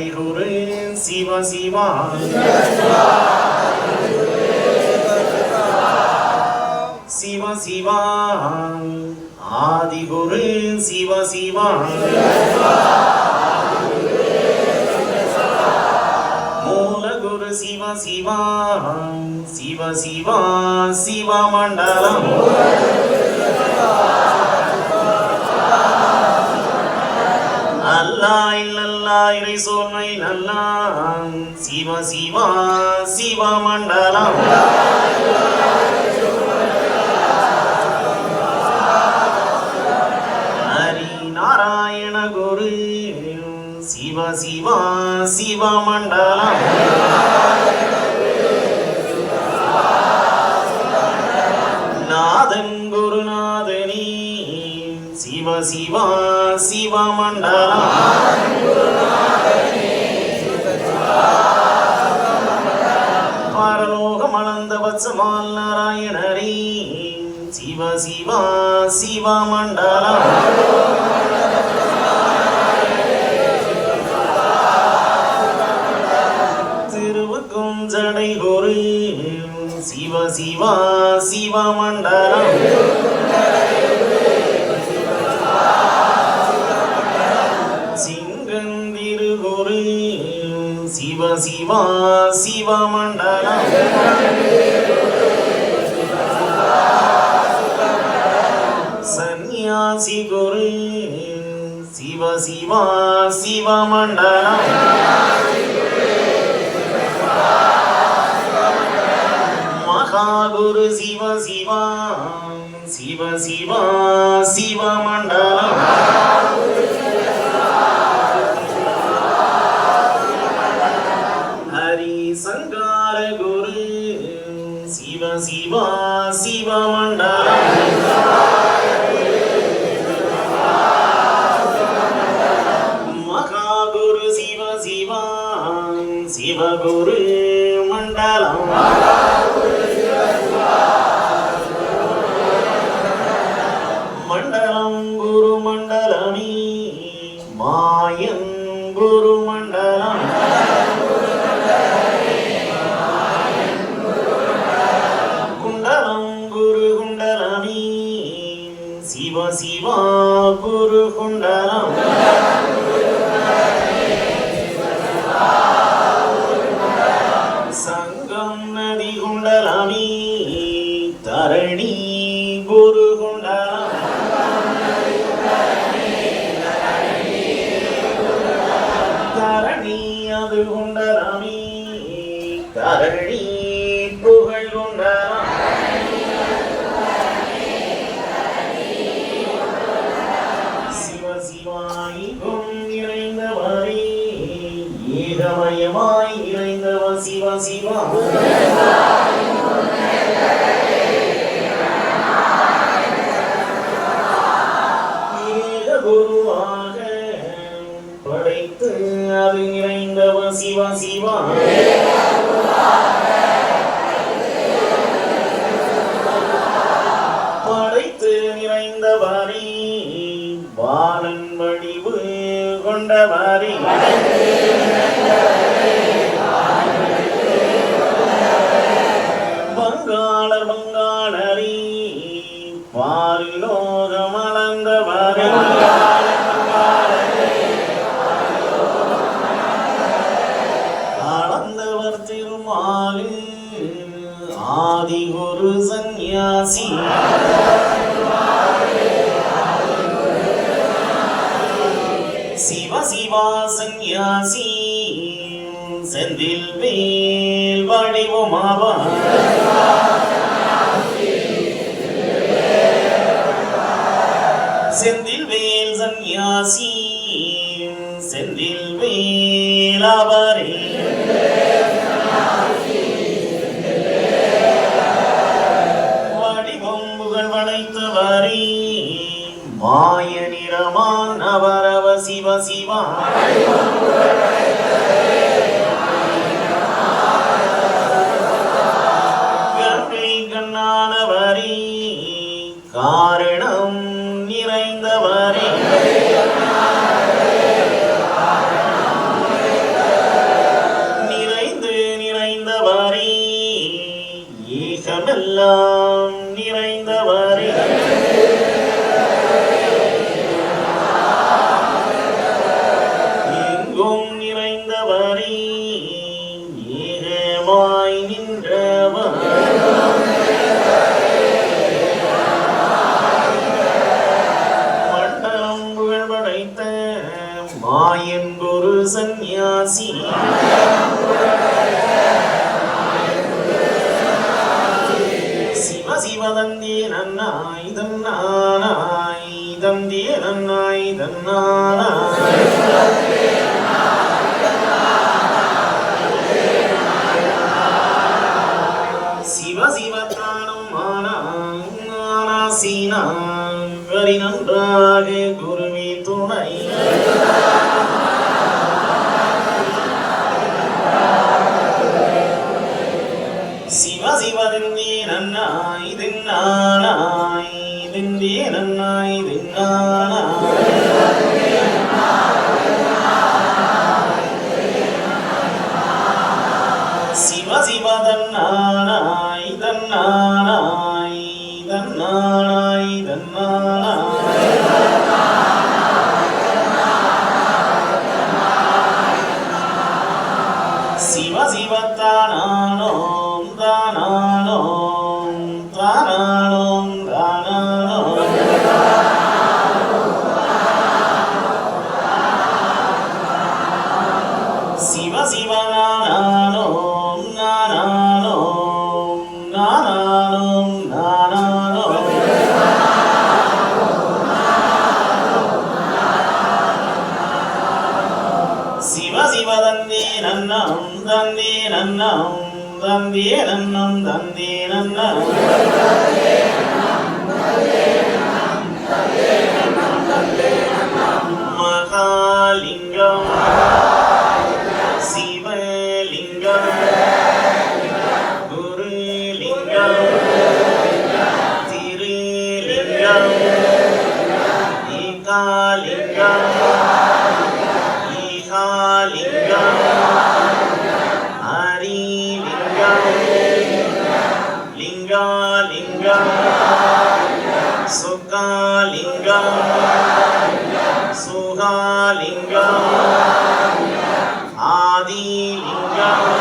சிவா ஹரிகுரு சிவ சிவா. சிவ சிவா. ஆதிகுரு சிவ சிவா. மூலகுரு சிவ சிவா. சிவ சிவா சிவ மண்டலம். அல்லா இல்லல்ல இறை சோர்மை நல்லா சிவ சிவா சிவ மண்டலம். ஹரி நாராயண குரு. சிவ சிவா சிவ மண்டலம். நாதன் குருநாதனி. சிவ சிவா சிவ மண்டலம். சிவ சிவா சிவ மண்டலம் திருவுக்கும் ஜடை ஒரு சிவ சிவா சிவ மண்டலம் சிவ சிவா சிவமண்டலம். மகாகுரு சிவ சிவா சிவ சிவா சிவமண்டலம். சிவ சிவகுரு மண்டலம். நதி குண்டலமி தரணி படைத்து நிறைந்தவரே பாலன் வடிவு கொண்டவரே. பங்காளர் பங்காளரே பாரிலோகம் சிவ சிவா சந்நியாசி செந்தில் வேல் வடிவமாவார் செந்தில் வேல் சந்நியாசி செந்தில் வேல் அவரே வடிவம்புகள் வளைத்தவரே. மாய நிறமானவர். சிவ சிவா. கண்ணை கண்ணானவரே காரணம் நிறைந்தவரே. நிறைந்து நிறைந்தவரே ஏகமெல்லாம் நிறைந்தவர். வரி நன்றாக குருவி துணை சிவ சிவதிந்தே శివ నానానో నానానో నానానో నానానో శివ శివ దందే నన్నం దందే నన్నం దందే నన్నం దందే నన్నం. మహాలింగ லிங்காலிங்கம் சுகாலிங்கம். சுகாலிங்கம். ஆதிலிங்கம்.